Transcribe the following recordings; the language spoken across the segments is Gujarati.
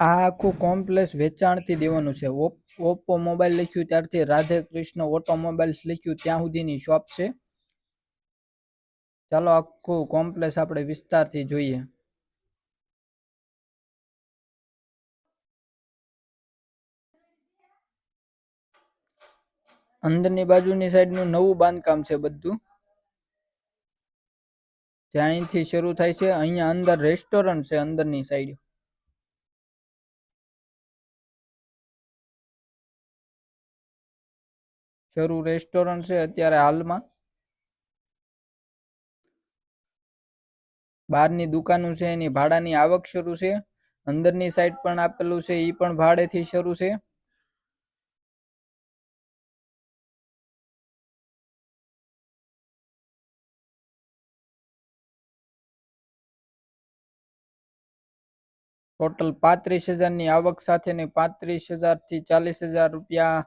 આ આખું કોમ્પ્લેક્સ વેચાણથી દેવાનું છે. ઓપ્પો મોબાઈલ લખ્યું ત્યારથી રાધે કૃષ્ણ ઓટોમોબાઈલ્સ લખ્યું ત્યાં સુધીની શોપ છે. ચાલો આખું કોમ્પ્લેક્સ આપણે વિસ્તારથી જોઈએ. અંદરની બાજુની સાઈડનું નવું બાંધકામ છે બધું. જ્યાં અહીંથી શરૂ થાય છે, અહીંયા અંદર રેસ્ટોરન્ટ છે અંદરની સાઈડ શરૂ રેસ્ટોરન્ટ છે અત્યારે હાલમાં. બહારની દુકાનો છે, એની ભાડાની આવક શરૂ છે. અંદરની સાઈડ પણ આપેલું છે એ પણ ભાડેથી શરૂ છે. ટોટલ પાંત્રીસ હજારની આવક સાથેની પાંત્રીસ હજારથી ચાલીસ હજાર રૂપિયા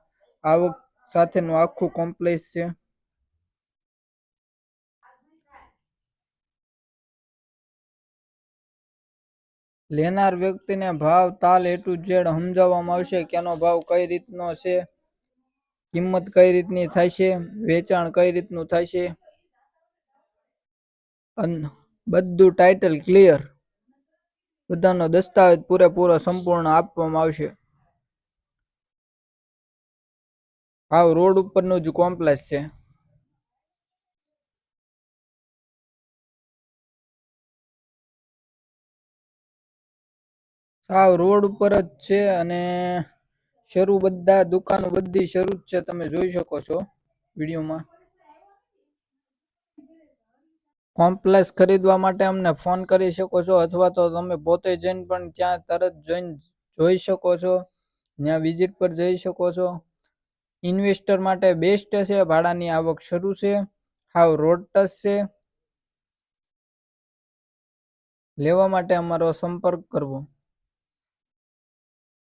આવક સાથેનું આખું કોમ્પ્લેક્સ છે. લેનાર વ્યક્તિને ભાવ, તાલ એ ઝેડ સમજાવવામાં આવશે કેનો ભાવ કઈ રીતનો છે, કિંમત કઈ રીતની થાય છે, વેચાણ કઈ રીતનું થાય છે બધું ટાઇટલ ક્લિયર બધાનો દસ્તાવેજ પૂરેપૂરો સંપૂર્ણ આપવામાં આવશે. હાવ રોડ ઉપરનું જ કોમ્પ્લેક્સ છે. સાવ રોડ ઉપર જ છે અને શરૂ બધા દુકાનો બધી શરૂ જ છે, તમે જોઈ શકો છો વિડીયોમાં. કોમ્પ્લેક્સ ખરીદવા માટે અમને ફોન કરી શકો છો અથવા તો તમે પોતે જઈને પણ ત્યાં તરત જઈને જોઈ શકો છો, ત્યાં વિઝિટ પર જઈ શકો છો. ઇન્વેસ્ટર માટે બેસ્ટ છે, ભાડાની આવક શરૂ છે, હાવ રોડ ટચ છે. લેવા માટે અમારો સંપર્ક કરવો.